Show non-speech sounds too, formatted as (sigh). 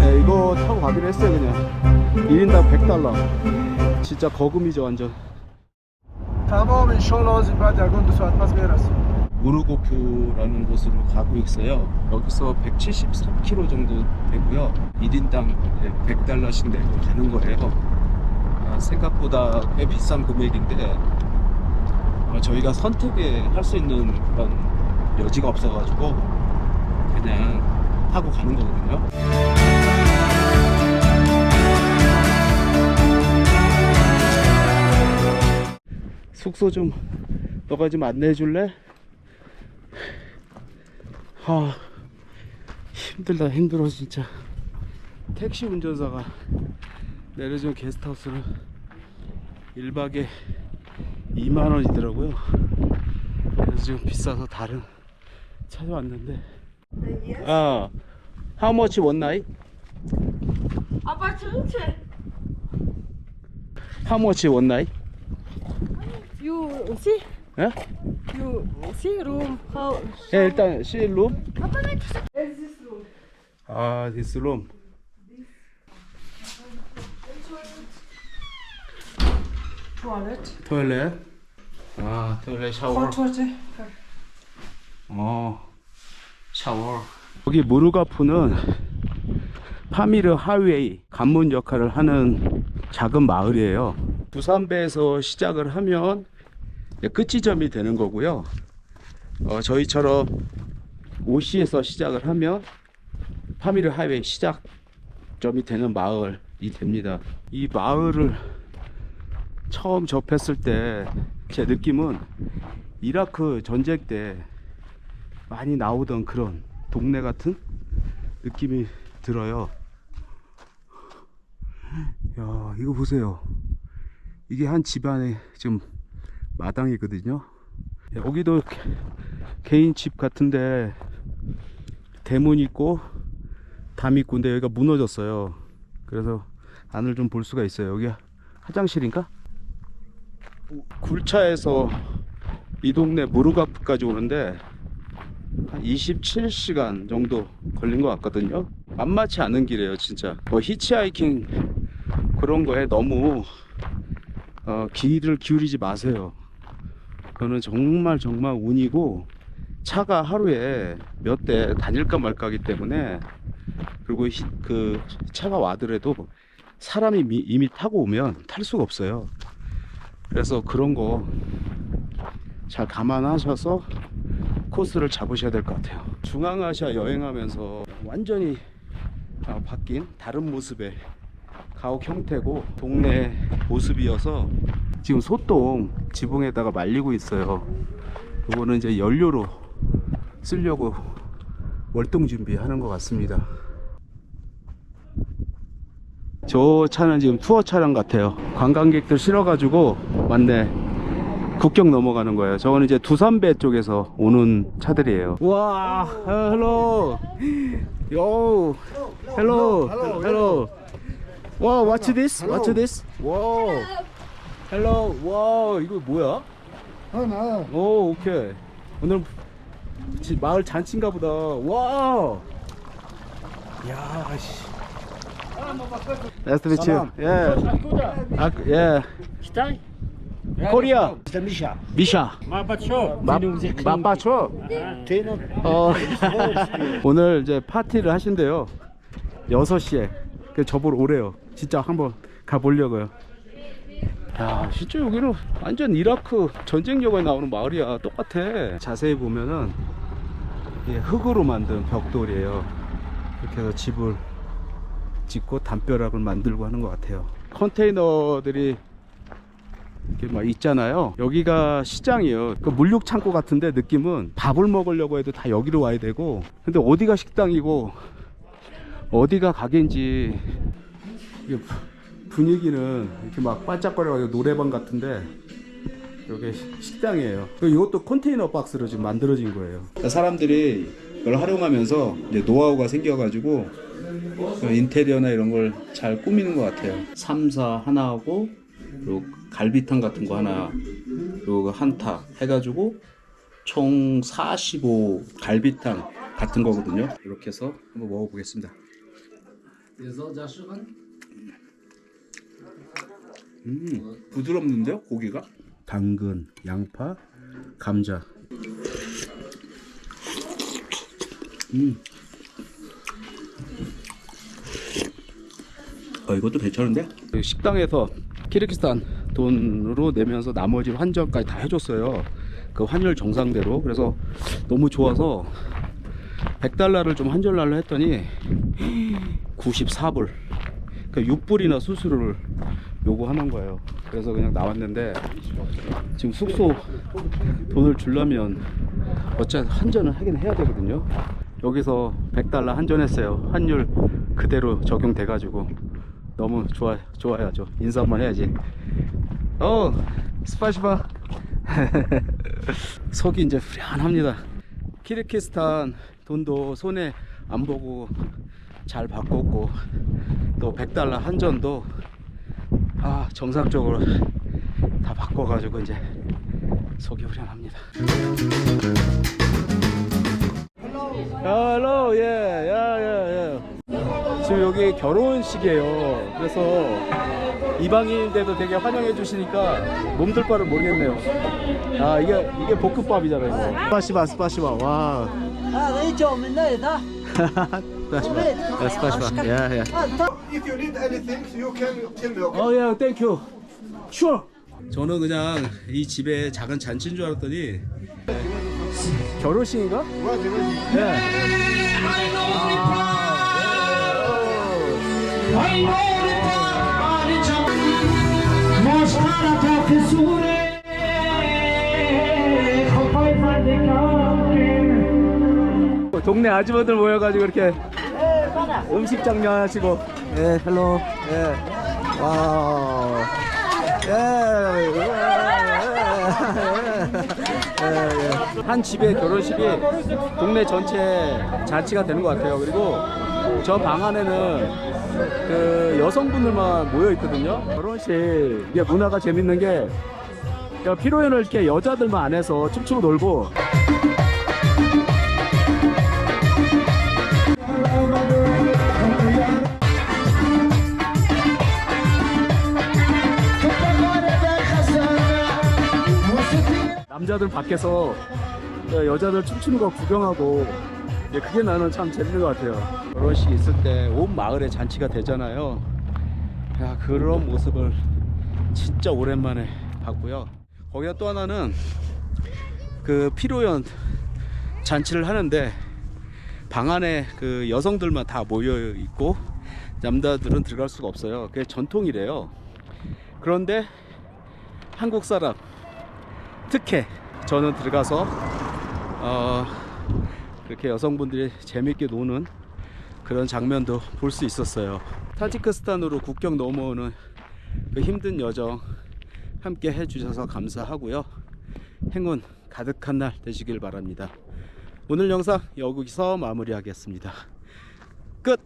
네, 이거 타고 가기로 했어요 그냥 1인당 100달러 진짜 거금이죠 완전 تمام انشالله از این بعد در دو ساعت پس برسیم 무르고프라는 곳으로 가고 있어요 여기서 173km 정도 되고요 1인당 100달러씩 내고 가는 거예요 아, 생각보다 꽤 비싼 금액인데 어, 저희가 선택에 할 수 있는 그런 여지가 없어가지고 그냥 타고 가는 거거든요. 숙소 좀 너가 좀 안내해 줄래? 아 힘들다 힘들어 진짜. 택시 운전사가 내려준 게스트하우스를 1박에 2만원이더라고요. 그래서 지금 비싸서 다른 찾아왔는데 아 How much one night? Apartmente. How much one night? You see? 예? You see room? How? 예, 일단 C룸 Where's this room? 아, this room Toilet. 토일렛 아 토일렛 샤워 Hot water. 어 샤워. 여기 무르가프는 파미르 하웨이 관문 역할을 하는 작은 마을이에요. 부산배에서 시작을 하면 끝지점이 되는 거고요. 어, 저희처럼 오시에서 시작을 하면 파미르 하웨이 시작점이 되는 마을이 됩니다. 이 마을을 처음 접했을 때 제 느낌은 이라크 전쟁 때 많이 나오던 그런 동네 같은 느낌이 들어요. 야, 이거 보세요. 이게 한 집안의 지금 마당이거든요. 여기도 개- 개인 집 같은데 대문 있고 담 있고 근데 여기가 무너졌어요. 그래서 안을 좀 볼 수가 있어요. 여기 화장실인가? 굴차에서 이 동네 무르가프까지 오는데 한 27시간 정도 걸린 것 같거든요. 만만치 않은 길이에요, 진짜. 뭐 히치하이킹 그런 거에 너무 어, 길을 기울이지 마세요. 그거는 정말 정말 운이고 차가 하루에 몇 대 다닐까 말까하기 때문에 그리고 히- 그 차가 와더라도 사람이 미- 이미 타고 오면 탈 수가 없어요. 그래서 그런 거 잘 감안하셔서 코스를 잡으셔야 될 것 같아요. 중앙아시아 여행하면서 완전히 아, 바뀐 다른 모습의 가옥 형태고 동네 모습이어서 지금 소똥 지붕에다가 말리고 있어요. 그거는 이제 연료로 쓰려고 월동 준비하는 것 같습니다. 저 차는 지금 투어 차량 같아요. 관광객들 실어가지고 맞네. 국경 넘어가는 거예요. 저거는 이제 두산배 쪽에서 오는 차들이에요. 와, 헬로, 요, 헬로, 헬로. 와, what's this? What's this? 와, 헬로, 와, 이거 뭐야? 하나 오, 오케이. 오늘 지- 마을 잔치인가 보다. 와. 야, 씨. Nice to meet you. Yeah. 아, yeah. Stay. 코리아. 미샤. 미샤. 마빠초. 마빠초? 어. (laughs) 오늘 이제 파티를 하신대요. 6시에. 그 저보러 오래요. 진짜 한번 가보려고요. 야 진짜 여기는 완전 이라크 전쟁역에 나오는 마을이야. 똑같아. 자세히 보면은 예, 흙으로 만든 벽돌이에요. 이렇게 해서 집을 짓고 담벼락을 만들고 하는 것 같아요. 컨테이너들이 이렇게 막 있잖아요. 여기가 시장이에요. 그 물육 창고 같은데 느낌은 밥을 먹으려고 해도 다 여기로 와야 되고. 근데 어디가 식당이고 어디가 가게인지 이게 부- 분위기는 이렇게 막 반짝거려가지고 노래방 같은데 여기 식당이에요. 이것도 컨테이너 박스로 지금 만들어진 거예요. 사람들이 이걸 활용하면서 이제 노하우가 생겨가지고 인테리어나 이런 걸 잘 꾸미는 것 같아요. 삼사 하나 하고 그리고 갈비탕 같은 거 하나 그리고 한타 해가지고 총 45 갈비탕 같은 거거든요. 이렇게 해서 한번 먹어보겠습니다. 음, 부드럽는데요, 고기가? 당근, 양파, 감자. 음. 어, 이것도 괜찮은데? 그 식당에서 키르기스탄 돈으로 내면서 나머지 환전까지 다 해줬어요. 그 환율 정상대로. 그래서 너무 좋아서 100달러를 좀 환전하려 했더니 94불. 그 6불이나 수수료를 요구하는 거예요. 그래서 그냥 나왔는데 지금 숙소 돈을 주려면 어차피 환전을 하긴 해야 되거든요. 여기서 100달러 환전했어요. 환율 그대로 적용돼 가지고 너무 좋아 좋아야죠. 인사 한번 해야지. 어, 스파시바. (laughs) 속이 이제 후련합니다. 키르키스탄 돈도 손에 안 보고 잘 바꿨고 또 100달러 한전도 아 정상적으로 다 바꿔가지고 이제 속이 후련합니다. 야, 야, 야. 지금 여기 결혼식이에요. 그래서 이방인인데도 되게 환영해 주시니까 몸둘 바를 모르겠네요. 아 이게 이게 볶음밥이잖아요. 이거. 스파시바 스파시바 와. (laughs) 스파시바 야, 야. If you need anything, you can tell me. Okay? 예, 어야 땡큐. Sure. 저는 그냥 이 집에 작은 잔치인 줄 알았더니 결혼식인가? What do 네. 아. 예. 아. 동네 아주머니들 모여가지고 이렇게 음식 장려하시고 예 헬로 예 와. 예, 예, 예, 예. 한 집의 결혼식이 동네 전체 잔치가 되는 것 같아요. 그리고 저 방 안에는 그 여성분들만 모여 있거든요. 결혼식 이게 문화가 재밌는 게 피로연을 이렇게 여자들만 안 해서 춤추고 놀고 남자들 밖에서 여자들 춤추는 거 구경하고 예, 그게 나는 참 재밌는 것 같아요. 결혼식 있을 때 온 마을에 잔치가 되잖아요. 야 그런 모습을 진짜 오랜만에 봤고요. 거기다 또 하나는 그 피로연 잔치를 하는데 방 안에 그 여성들만 다 모여 있고 남자들은 들어갈 수가 없어요. 그게 전통이래요. 그런데 한국 사람 특혜 저는 들어가서 어 그렇게 여성분들이 재밌게 노는 그런 장면도 볼 수 있었어요. 타지크스탄으로 국경 넘어오는 그 힘든 여정 함께 해주셔서 감사하고요. 행운 가득한 날 되시길 바랍니다. 오늘 영상 여기서 마무리하겠습니다. 끝!